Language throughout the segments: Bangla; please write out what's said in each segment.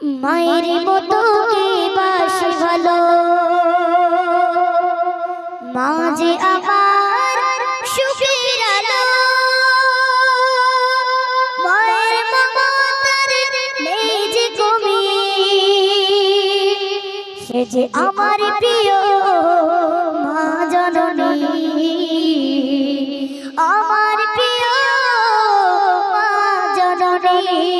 মায়ের মতো কে বাসি ভালো। মা যে আমার সুখের আলো। মায়ের মমতার যে কমি সে যে আমার প্রিয় মা জননী। আমার প্রিয় মা জননী।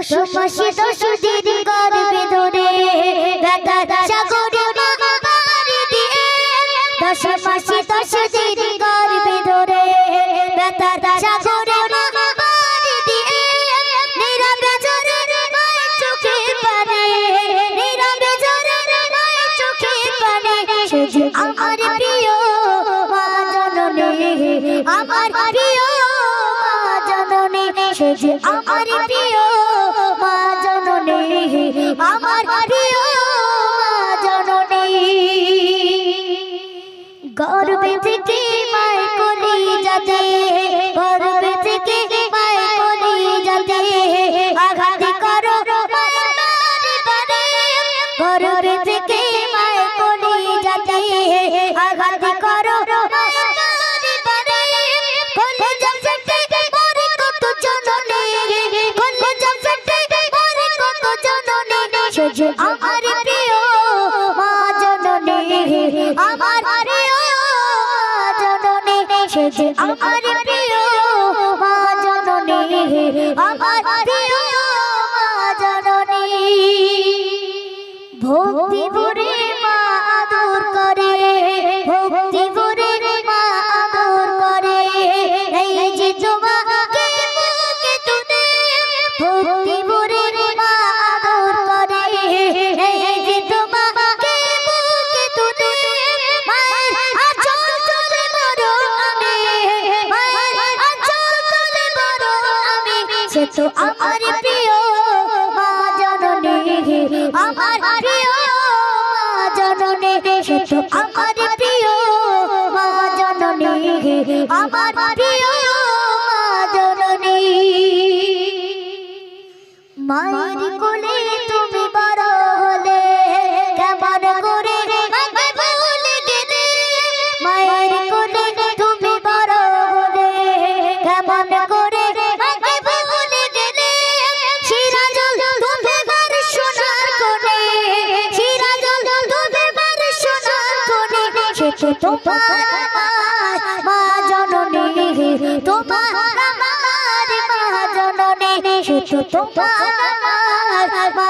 দশ মাসে দশ দিন গর্বে ধরে দাদা সাগরে মা পাড়ি দিয়ে দশ মাসে দশ দিন গর্বে ধরে দাদা সাগরে মা পাড়ি দিয়ে নীরবে ঝরে মায়ের চোখের পানি নীরবে ঝরে মায়ের চোখের পানি সে যে আমার প্রিয় মা জননী আমার প্রিয় মা জননী, সে যে আমার প্রিয় সে যে আমার প্রিয় মা জননী। আমার প্রিয় জননী। সে যে আমার প্রিয় মা জননী। আমার প্রিয় মা জননী। ভক্তি ভরে আমার প্রিয় মা জননী আমার প্রিয় মা জননী সে তো আমার প্রিয় জননী আমার সে তোমার আমার মা জননী তোমার আমার মা জননী সে তোমার আমার মা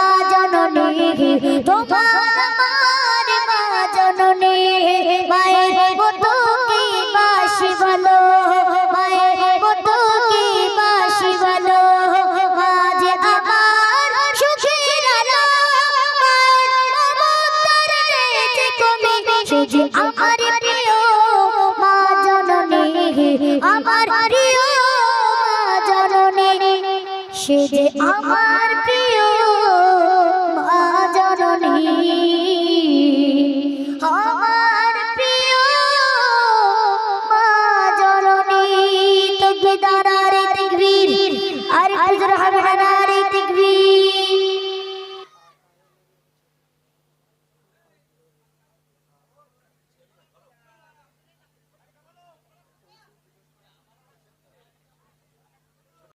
আমার প্রিয় জননে সে যে আমার প্রিয় জননী। আমার প্রিয় মা জননী তুমি দ্বারা